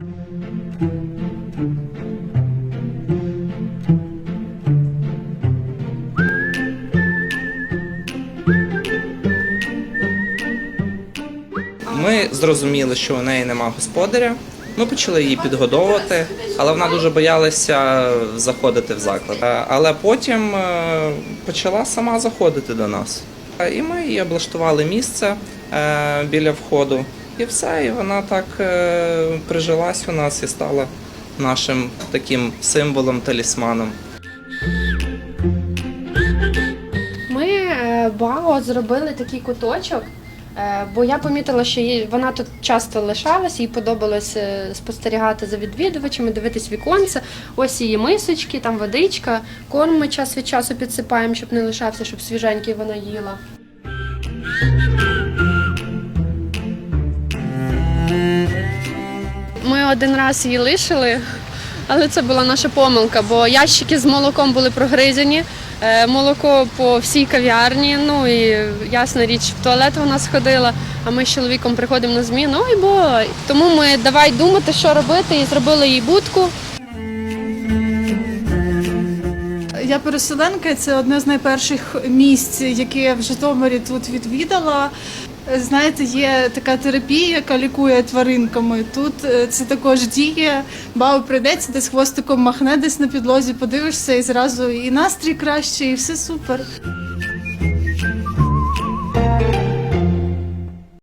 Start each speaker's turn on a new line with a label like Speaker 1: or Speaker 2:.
Speaker 1: Ми зрозуміли, що у неї нема господаря. Ми почали її підгодовувати, але вона дуже боялася заходити в заклад. Але потім е, почала сама заходити до нас. Е, І ми їй облаштували місце е, біля входу. І все, і вона так е, прижилась у нас і стала нашим таким символом, талісманом.
Speaker 2: Ми е, БАО зробили такий куточок, е, бо я помітила, що вона тут часто лишалась, їй подобалось е, спостерігати за відвідувачами, дивитись віконце. Ось її мисочки, там водичка, корм ми час від часу підсипаємо, щоб не лишався, щоб свіженький вона їла. Один раз її лишили, але це була наша помилка, бо ящики з молоком були прогризені, е, молоко по всій кав'ярні. Ну і ясна річ, в туалет вона сходила. А ми з чоловіком приходимо на зміну. Ой, бо тому ми давай думати, що робити, і зробили їй будку.
Speaker 3: Я переселенка, це одне з найперших місць, яке я в Житомирі тут відвідала. Знаєте, є така терапія, яка лікує тваринками. Тут е, це також діє. Бабу прийдеться, десь хвостиком махне, десь на підлозі, подивишся і зразу і настрій краще, і все супер.